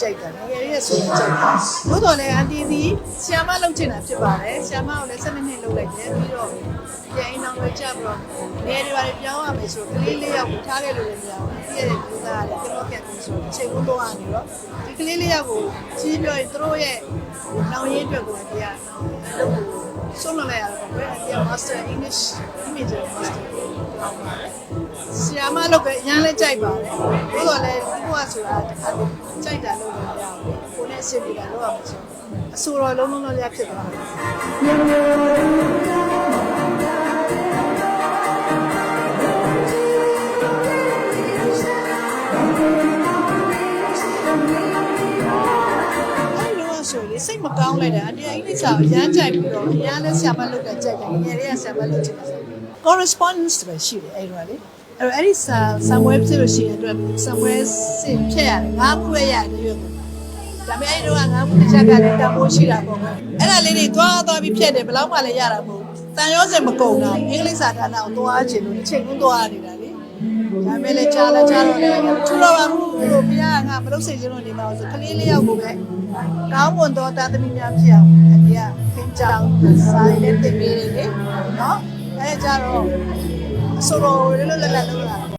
ကြိုက်တာငယ်လေးရဲ့ဆိုရင်ကြိုက်တာသို့တော်လည်းအန်တီဒီဆီယာမလုပ်ချင်တာဖြစ်ပါတယ်ဆီယာမကိုလည်း12နှစ်လုပ်လိုက်တယ်ပြီးတော့ပြန်အိမ်အောင်ပဲကြပြီးတော့နေတွေပါပြောင်းရမယ်ဆိုတော့ကလေးလေးယောက်ကိုထားခဲ့လို့လည်းမရဘူးပြည့်တဲ့လူသားလည်းကျွ န်တော်ကတ်ပြီးဆိုတော့ချိန်ကုန်တော့အနေတော့ဒီကလေးလေးယောက်ကိုကြီးပြောရင်သူတို့ရဲ့နောင်ရင်းအတွက်ကိုတရားလုပ်ဖို့ဆုံးလို့လည်းရတော့ပဲတရား master english image master ဆီယာမလုပ်ပဲအရန်လဲကြိုက်ပါတယ်။သို့တော်လည်းကိုကဆိုတာတစ်ခါတည်းကြိုက်တာလုပ်လို့မရဘူး။ကိုနဲ့အဆင်ပြေတာလုပ်ရမှာဆိုအဆိုတော်လုံးလုံးလုံးရဖြစ်သွားတယ်။ စိတ်မကောင်းလိုက်တာအတရားကြီးစာအရန်ကြိုက်ပြီးတော့အရန်လဲဆီယာမလုပ်တဲ့ကြိုက်တယ်။ငယ်လေးကဆီယာမလုပ်ချင်တယ်ဆို correspondence ပဲရှိတယ်အဲ့တော့လေအဲ့တော့အဲ့ဒီစာ somewhere ဖြစ်လို့ရှိရင်အတွက် somewhere စင်ဖြစ်ရတယ်ငါးခုပဲရတယ်ရွတ်ဒါပေမဲ့အဲ့တော့ငါးခုတစ်ချက်ကလည်းတန်ဖိုးရှိတာပေါ့ကွအဲ့ဒါလေးတွေသွားသွားပြီးဖြတ်တယ်ဘယ်လောက်မှလည်းရတာမဟုတ်တန်ရောစင်မကုန်တာအင်္ဂလိပ်စာဌာနကိုသွားချင်လို့တစ်ချိန်ကုန်သွားနေတာလေ ဒါပေမဲ့လည်းကြားလာကြားတော့လည်းထူတော့ပါဘူးလို့ဘုရားကငါမလုပ်စေချင်လို့နေပါဘူးဆိုကလေးလေးယောက်ကိုပဲကောင်းမွန်သောတာသမီများဖြစ်အောင်အတရားခင်းကြောင်းစာရေးတင်ပေးနေလေနော်အဲကြတော့အစိုးရလွတ်လွတ်လပ်လပ်လုပ်လာ